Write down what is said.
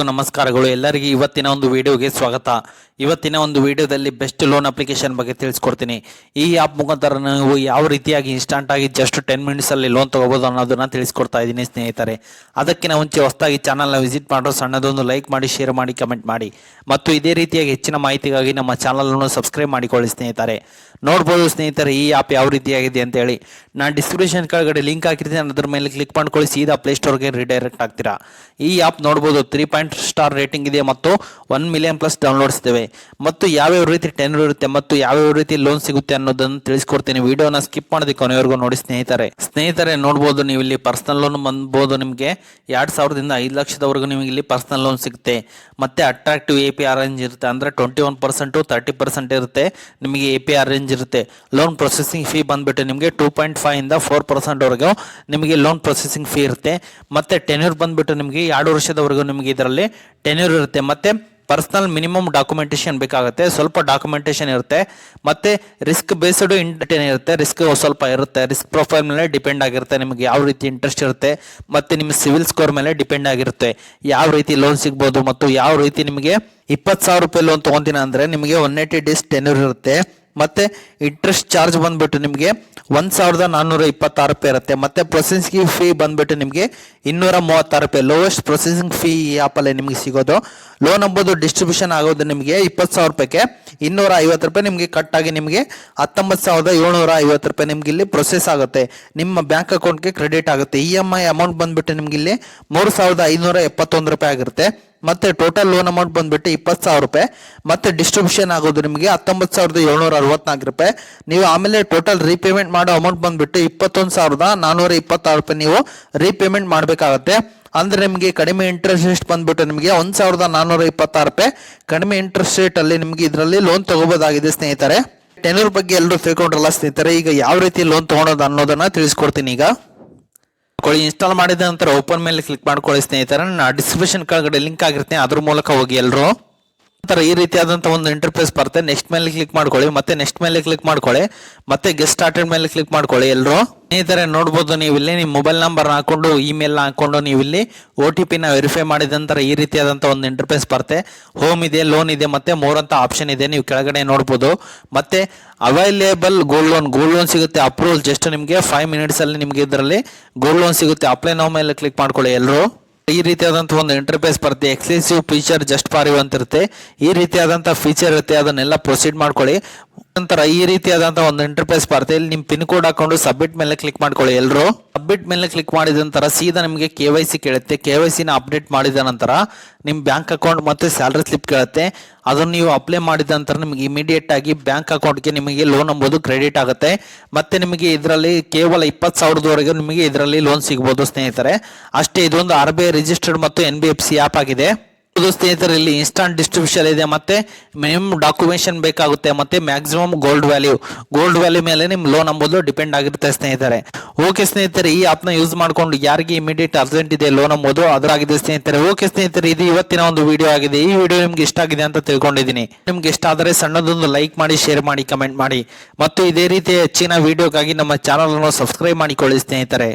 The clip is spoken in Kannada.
ನಮಸ್ಕಾರಗಳು. ಎಲ್ಲರಿಗೂ ಇವತ್ತಿನ ಒಂದು ವಿಡಿಯೋಗೆ ಸ್ವಾಗತ. ಇವತ್ತಿನ ಒಂದು ವಿಡಿಯೋದಲ್ಲಿ ಬೆಸ್ಟ್ ಲೋನ್ ಅಪ್ಲಿಕೇಶನ್ ಬಗ್ಗೆ ತಿಳಿಸ್ಕೊಡ್ತೀನಿ. ಈ ಆ್ಯಪ್ ಮುಖಾಂತರ ನೀವು ಯಾವ ರೀತಿಯಾಗಿ ಇನ್ಸ್ಟಂಟ್ ಆಗಿ ಜಸ್ಟ್ ಟೆನ್ ಮಿನಿಟ್ಸಲ್ಲಿ ಲೋನ್ ತಗೋಬೋದು ಅನ್ನೋದನ್ನ ತಿಳಿಸ್ಕೊಡ್ತಾ ಇದ್ದೀನಿ ಸ್ನೇಹಿತರೆ. ಅದಕ್ಕಿಂತ ಮುಂಚೆ ಹೊಸದಾಗಿ ಚಾನಲ್ನ ವಿಸಿಟ್ ಮಾಡೋ ಸಣ್ಣದೊಂದು ಲೈಕ್ ಮಾಡಿ ಶೇರ್ ಮಾಡಿ ಕಮೆಂಟ್ ಮಾಡಿ. ಮತ್ತು ಇದೇ ರೀತಿಯಾಗಿ ಹೆಚ್ಚಿನ ಮಾಹಿತಿಗಾಗಿ ನಮ್ಮ ಚಾನಲನ್ನು ಸಬ್ಸ್ಕ್ರೈಬ್ ಮಾಡಿಕೊಳ್ಳಿ ಸ್ನೇಹಿತರೆ. ನೋಡ್ಬೋದು ಸ್ನೇಹಿತರೆ, ಈ ಆ್ಯಪ್ ಯಾವ ರೀತಿಯಾಗಿದೆ ಅಂತ ಹೇಳಿ ನಾನು ಡಿಸ್ಕ್ರಿಪ್ಷನ್ ಕೆಳಗಡೆ ಲಿಂಕ್ ಹಾಕಿರ್ತೀನಿ. ಅದ್ರ ಮೇಲೆ ಕ್ಲಿಕ್ ಮಾಡ್ಕೊಳ್ಳಿ. ಸೀದಾ ಪ್ಲೇಸ್ಟೋರ್ಗೆ ರಿಡೈರೆಕ್ಟ್ ಆಗ್ತೀರಾ. ಈ ಆ್ಯಪ್ ನೋಡ್ಬೋದು ತ್ರೀ ಸ್ಟಾರ್ ರೇಟಿಂಗ್ ಇದೆ ಮತ್ತು ಒನ್ ಮಿಲಿಯನ್ ಪ್ಲಸ್ ಡೌನ್ಲೋಡ್ಸ್ ಇದೆ ಮತ್ತು ಯಾವ್ಯಾವ ರೀತಿ ಟೆನ್ ಇರುತ್ತೆ ಮತ್ತು ಯಾವ್ಯಾವ ರೀತಿ ಲೋನ್ ಸಿಗುತ್ತೆ ಅನ್ನೋದನ್ನು ತಿಳಿಸ್ಕೊಡ್ತೀನಿ. ವಿಡಿಯೋನ ಸ್ಕಿಪ್ ಮಾಡೋದಕ್ಕೆ ಕೊನೆವರೆಗೂ ನೋಡಿ ಸ್ನೇಹಿತರೆ. ಸ್ನೇಹಿತರೆ, ನೋಡ್ಬೋದು ನೀವು ಇಲ್ಲಿ ಪರ್ಸನಲ್ ಲೋನ್ ಬಂದ್ಬೋದು ನಿಮಗೆ. ಎರಡು ಸಾವಿರದಿಂದ ಐದು ಲಕ್ಷದವರೆಗೂ ನಿಮಗೆ ಇಲ್ಲಿ ಪರ್ಸನಲ್ ಲೋನ್ ಸಿಗುತ್ತೆ. ಮತ್ತೆ attractive A P R range ಇರುತ್ತೆ. ಅಂದರೆ twenty one percent thirty percent ಇರುತ್ತೆ. ನಿಮಗೆ ಎ ಪಿ ಆರ್ ರೇಂಜ್ ಇರುತ್ತೆ. ಲೋನ್ ಪ್ರೊಸೆಸಿಂಗ್ ಫೀ ಬಂದ್ಬಿಟ್ಟು ನಿಮಗೆ ಟೂ ಪಾಯಿಂಟ್ ಫೈವ್ ಇಂದ ಫೋರ್ ಪರ್ಸೆಂಟ್ವರೆಗೂ ನಿಮಗೆ ಲೋನ್ ಪ್ರೊಸೆಸಿಂಗ್ ಫೀ ಇರುತ್ತೆ. ಮತ್ತೆ ಟೆನ್ಯೂರ್ ಬಂದ್ಬಿಟ್ಟು ನಿಮಗೆ ಎರಡು ವರ್ಷದವರೆಗೂ ನಿಮಗೆ ಇದರಲ್ಲಿ ಟೆನ್ಯೂರ್ ಇರುತ್ತೆ. ಮತ್ತೆ ಪರ್ಸನಲ್ ಮಿನಿಮಮ್ ಡಾಕ್ಯುಮೆಂಟೇಶನ್ ಬೇಕಾಗುತ್ತೆ. ಸ್ವಲ್ಪ ಡಾಕ್ಯುಮೆಂಟೇಶನ್ ಇರುತ್ತೆ. ಮತ್ತೆ ರಿಸ್ಕ್ ಬೇಸ್ಡ್ ಇಂಟರ್ಟೈನ್ ಇರುತ್ತೆ. ರಿಸ್ಕ್ ಸ್ವಲ್ಪ ಇರುತ್ತೆ. ರಿಸ್ಕ್ ಪ್ರೊಫೈಲ್ ಮೇಲೆ ಡಿಪೆಂಡ್ ಆಗಿರುತ್ತೆ. ನಿಮಗೆ ಯಾವ ರೀತಿ ಇಂಟ್ರೆಸ್ಟ್ ಇರುತ್ತೆ. ಮತ್ತೆ ನಿಮ್ಮ ಸಿವಿಲ್ ಸ್ಕೋರ್ ಮೇಲೆ ಡಿಪೆಂಡ್ ಆಗಿರುತ್ತೆ. ಯಾವ ರೀತಿ ಲೋನ್ ಸಿಗ್ಬೋದು ಮತ್ತು ಯಾವ ರೀತಿ ನಿಮಗೆ ಇಪ್ಪತ್ತು ಸಾವಿರ ರೂಪಾಯಿ ಲೋನ್ ತೊಗೊಂತೀನಿ ಅಂದರೆ ನಿಮಗೆ ಒನ್ ಏಯ್ಟಿ ಡೇಸ್ ಟೆನ್ಯೂರ್ ಇರುತ್ತೆ. ಮತ್ತೆ ಇಂಟ್ರೆಸ್ಟ್ ಚಾರ್ಜ್ ಬಂದ್ಬಿಟ್ಟು ನಿಮಗೆ ಒಂದು ಸಾವಿರದ ನಾನ್ನೂರ ಇಪ್ಪತ್ತಾರು ರೂಪಾಯಿ ಇರುತ್ತೆ. ಮತ್ತೆ ಪ್ರೊಸೆಸಿಂಗ್ ಫೀ ಬಂದ್ಬಿಟ್ಟು ನಿಮಗೆ ಇನ್ನೂರ ಮೂವತ್ತಾರು ರೂಪಾಯಿ. ಲೋವೆಸ್ಟ್ ಪ್ರೊಸೆಸಿಂಗ್ ಫೀ ಈ ಆ್ಯಪಲ್ಲಿ ನಿಮಗೆ ಸಿಗೋದು. ಲೋನ್ ಅಂಬೋದು ಡಿಸ್ಟ್ರಿಬ್ಯೂಷನ್ ಆಗೋದು ನಿಮಗೆ ಇಪ್ಪತ್ತು ಸಾವಿರ ರೂಪಾಯಿಗೆ. ಇನ್ನೂರ ಐವತ್ತು ರೂಪಾಯಿ ನಿಮಗೆ ಕಟ್ ಆಗಿ ನಿಮಗೆ ಹತ್ತೊಂಬತ್ತು ಸಾವಿರದ ಏಳ್ನೂರ ಐವತ್ತು ರೂಪಾಯಿ ನಿಮಗೆ ಇಲ್ಲಿ ಪ್ರೊಸೆಸ್ ಆಗುತ್ತೆ. ನಿಮ್ಮ ಬ್ಯಾಂಕ್ ಅಕೌಂಟ್ಗೆ ಕ್ರೆಡಿಟ್ ಆಗುತ್ತೆ. ಇ ಎಂ ಐ ಅಮೌಂಟ್ ಬಂದ್ಬಿಟ್ಟು ನಿಮಗೆ ಇಲ್ಲಿ ಮೂರು ಸಾವಿರದ ಐನೂರ ಎಪ್ಪತ್ತೊಂದು ರೂಪಾಯಿ ಆಗಿರುತ್ತೆ. ಮತ್ತೆ ಟೋಟಲ್ ಲೋನ್ ಅಮೌಂಟ್ ಬಂದ್ಬಿಟ್ಟು ಇಪ್ಪತ್ತು ಸಾವಿರ ರೂಪಾಯಿ. ಮತ್ತೆ ಡಿಸ್ಟ್ರಿಬ್ಯೂಷನ್ ಆಗೋದು ನಿಮಗೆ ಹತ್ತೊಂಬತ್ತು ಸಾವಿರದ ಏಳ್ನೂರ ಅರವತ್ನಾಲ್ಕು ರೂಪಾಯಿ. ನೀವು ಆಮೇಲೆ ಟೋಟಲ್ ರೀಪೇಮೆಂಟ್ ಮಾಡೋ ಅಮೌಂಟ್ ಬಂದ್ಬಿಟ್ಟು ಇಪ್ಪತ್ತೊಂದು ಸಾವಿರದ ನಾನ್ನೂರ ಇಪ್ಪತ್ತಾರು ರೂಪಾಯಿ ನೀವು ರೀಪೇಮೆಂಟ್ ಮಾಡಬೇಕಾಗತ್ತೆ. ಅಂದ್ರೆ ನಿಮಗೆ ಕಡಿಮೆ ಇಂಟ್ರೆಸ್ಟ್ ರೇಟ್ ಬಂದ್ಬಿಟ್ಟು ನಿಮಗೆ ಒಂದು ಸಾವಿರದ ನಾನ್ನೂರ ಇಪ್ಪತ್ತಾರು ರೂಪಾಯಿ. ಕಡಿಮೆ ಇಂಟ್ರೆಸ್ಟ್ ರೇಟ್ ಅಲ್ಲಿ ನಿಮಗೆ ಇದರಲ್ಲಿ ಲೋನ್ ತಗೋಬೋದಾಗಿದೆ ಸ್ನೇಹಿತರೆ. ಟೆನೂರ್ ಬಗ್ಗೆ ಎಲ್ಲರೂ ತಿಳ್ಕೊಂಡ್ರಲ್ಲ ಸ್ನೇಹಿತರೆ, ಈಗ ಯಾವ ರೀತಿ ಲೋನ್ ತಗೊಳೋದು ಅನ್ನೋದನ್ನ ತಿಳಿಸ್ಕೊಡ್ತೀನಿ ಈಗ. ಮಾಡ್ಕೊಳ್ಳಿ ಇನ್ಸ್ಟಾಲ್ ಮಾಡಿದ ನಂತರ ಓಪನ್ ಮೇಲೆ ಕ್ಲಿಕ್ ಮಾಡ್ಕೊಳ್ಳಿ ಸ್ನೇಹಿತರ. ನಾನು ಡಿಸ್ಕ್ರಿಪ್ಷನ್ ಕೆಳಗಡೆ ಲಿಂಕ್ ಆಗಿರ್ತೀನಿ ಅದ್ರ ಮೂಲಕ ಹೋಗಿ ಎಲ್ಲರೂ ನಂತರ ಈ ರೀತಿಯಾದಂಥ ಒಂದು ಇಂಟರ್ಫೇಸ್ ಬರುತ್ತೆ. ನೆಕ್ಸ್ಟ್ ಮೇಲೆ ಕ್ಲಿಕ್ ಮಾಡ್ಕೊಳ್ಳಿ. ಮತ್ತೆ ನೆಕ್ಸ್ಟ್ ಮೇಲೆ ಕ್ಲಿಕ್ ಮಾಡ್ಕೊಳ್ಳಿ. ಮತ್ತೆ ಗೆಸ್ಟ್ ಸ್ಟಾರ್ಟೆಡ್ ಮೇಲೆ ಕ್ಲಿಕ್ ಮಾಡ್ಕೊಳ್ಳಿ ಎಲ್ಲರೂ ಸ್ನೇಹಿತರೆ, ನೋಡ್ಬೋದು ನೀವು ಇಲ್ಲಿ ನಿಮ್ಮ ಮೊಬೈಲ್ ನಂಬರ್ ಹಾಕೊಂಡು ಇಮೇಲ್ ಹಾಕೊಂಡು ನೀವು ಇಲ್ಲಿ ಓ ಟಿ ಪಿನ ವೆರಿಫೈ ಮಾಡಿದ ನಂತರ ಈ ರೀತಿಯಾದಂಥ ಒಂದು ಇಂಟರ್ಫೇಸ್ ಬರುತ್ತೆ. ಹೋಮ್ ಇದೆ ಲೋನ್ ಇದೆ, ಮತ್ತೆ ಮೋರ್ ಅಂತ ಆಪ್ಷನ್ ಇದೆ. ನೀವು ಕೆಳಗಡೆ ನೋಡ್ಬೋದು. ಮತ್ತೆ available gold loan gold loan ಸಿಗುತ್ತೆ ಅಪ್ರೂವಲ್ ಜಸ್ಟ್ ನಿಮಗೆ ಫೈವ್ ಮಿನಿಟ್ಸ್ ಅಲ್ಲಿ ನಿಮಗೆ ಇದರಲ್ಲಿ ಗೋಲ್ಡ್ ಲೋನ್ ಸಿಗುತ್ತೆ. ಅಪ್ಲೈ ನೋ ಮೇಲೆ ಕ್ಲಿಕ್ ಮಾಡ್ಕೊಳ್ಳಿ ಎಲ್ಲರೂ ಈ ರೀತಿಯಾದಂಥ ಒಂದು ಇಂಟರ್ಫೇಸ್ ಬರುತ್ತೆ. Exclusive feature just for you ಅಂತ ಇರುತ್ತೆ ಈ ರೀತಿಯಾದಂಥ ಫೀಚರ್ ಇರುತ್ತೆ. ಅದನ್ನೆಲ್ಲ ಪ್ರೊಸೀಡ್ ಮಾಡ್ಕೊಳ್ಳಿ. ನಂತರ ಈ ರೀತಿಯಾದಂತಹ ಒಂದು ಇಂಟರ್ಫೇಸ್ ಬರುತ್ತೆ ಇಲ್ಲಿ ನಿಮ್ಮ ಪಿನ್ ಕೋಡ್ ಹಾಕೊಂಡು ಸಬ್ಮಿಟ್ ಮೇಲೆ ಕ್ಲಿಕ್ ಮಾಡ್ಕೊಳ್ಳಿ ಎಲ್ಲರೂ ಸಬ್ಮಿಟ್ ಮೇಲೆ ಕ್ಲಿಕ್ ಮಾಡಿದ ನಂತರ ಸೀದಾ ನಿಮಗೆ ಕೆ ವೈ ಸಿ ಕೇಳುತ್ತೆ. ಕೆ ವೈ ಸಿನ ಅಪ್ಡೇಟ್ ಮಾಡಿದ ನಂತರ ನಿಮ್ಮ ಬ್ಯಾಂಕ್ ಅಕೌಂಟ್ ಮತ್ತು ಸ್ಯಾಲ್ರಿ ಸ್ಲಿಪ್ ಕೇಳುತ್ತೆ. ಅದನ್ನು ನೀವು ಅಪ್ಲೈ ಮಾಡಿದ ನಂತರ ನಿಮಗೆ ಇಮಿಡಿಯೇಟ್ ಆಗಿ ಬ್ಯಾಂಕ್ ಅಕೌಂಟ್ಗೆ ನಿಮಗೆ ಲೋನ್ ಎಂಬುದು ಕ್ರೆಡಿಟ್ ಆಗುತ್ತೆ. ಮತ್ತೆ ನಿಮಗೆ ಇದರಲ್ಲಿ ಕೇವಲ ಇಪ್ಪತ್ತು ಸಾವಿರದವರೆಗೂ ನಿಮಗೆ ಇದರಲ್ಲಿ ಲೋನ್ ಸಿಗ್ಬೋದು ಸ್ನೇಹಿತರೆ. ಅಷ್ಟೇ, ಇದೊಂದು ಆರ್ ಬಿ ಐ ರಿಜಿಸ್ಟರ್ಡ್ ಮತ್ತು N B F C app ಆಗಿದೆ. ಇದು ಸ್ನೇಹಿತರೆ ಇಲ್ಲಿ ಇನ್ಸ್ಟಾಂಟ್ ಡಿಸ್ಟ್ರಿಬ್ಯೂಷನ್ ಇದೆ. ಮತ್ತೆ ಮಿನಿಮಮ್ ಡಾಕ್ಯುಮೆಂಟ್ ಬೇಕಾಗುತ್ತೆ. ಮತ್ತೆ maximum gold value gold value ಮೇಲೆ ನಿಮ್ಮ ಲೋನ್ ಅಂಬೋದು ಡಿಪೆಂಡ್ ಆಗಿರುತ್ತೆ ಸ್ನೇಹಿತರೆ. ಓಕೆ ಸ್ನೇಹಿತರೆ, ಈ ಆಪ್ನ ಯೂಸ್ ಮಾಡ್ಕೊಂಡು ಯಾರಿಗೆ ಇಮಿಡಿಯೇಟ್ ಅರ್ಜೆಂಟ್ ಇದೆ ಲೋನ್ ಅಂಬೋದು ಅದರಾಗಿದೆ ಸ್ನೇಹಿತರೆ. ಓಕೆ ಸ್ನೇಹಿತರೆ, ಇದು ಇವತ್ತಿನ ಒಂದು ವಿಡಿಯೋ ಆಗಿದೆ. ಈ ವಿಡಿಯೋ ನಿಮ್ಗೆ ಇಷ್ಟ ಆಗಿದೆ ಅಂತ ತಿಳ್ಕೊಂಡಿದ್ದೀನಿ. ನಿಮ್ಗೆ ಇಷ್ಟ ಆದರೆ ಸಣ್ಣದೊಂದು ಲೈಕ್ ಮಾಡಿ ಶೇರ್ ಮಾಡಿ ಕಮೆಂಟ್ ಮಾಡಿ. ಮತ್ತು ಇದೇ ರೀತಿ ಹೆಚ್ಚಿನ ವಿಡಿಯೋಗಾಗಿ ನಮ್ಮ ಚಾನಲ್ ಅನ್ನು ಸಬ್ಸ್ಕ್ರೈಬ್ ಮಾಡಿಕೊಳ್ಳಿ ಸ್ನೇಹಿತರೆ.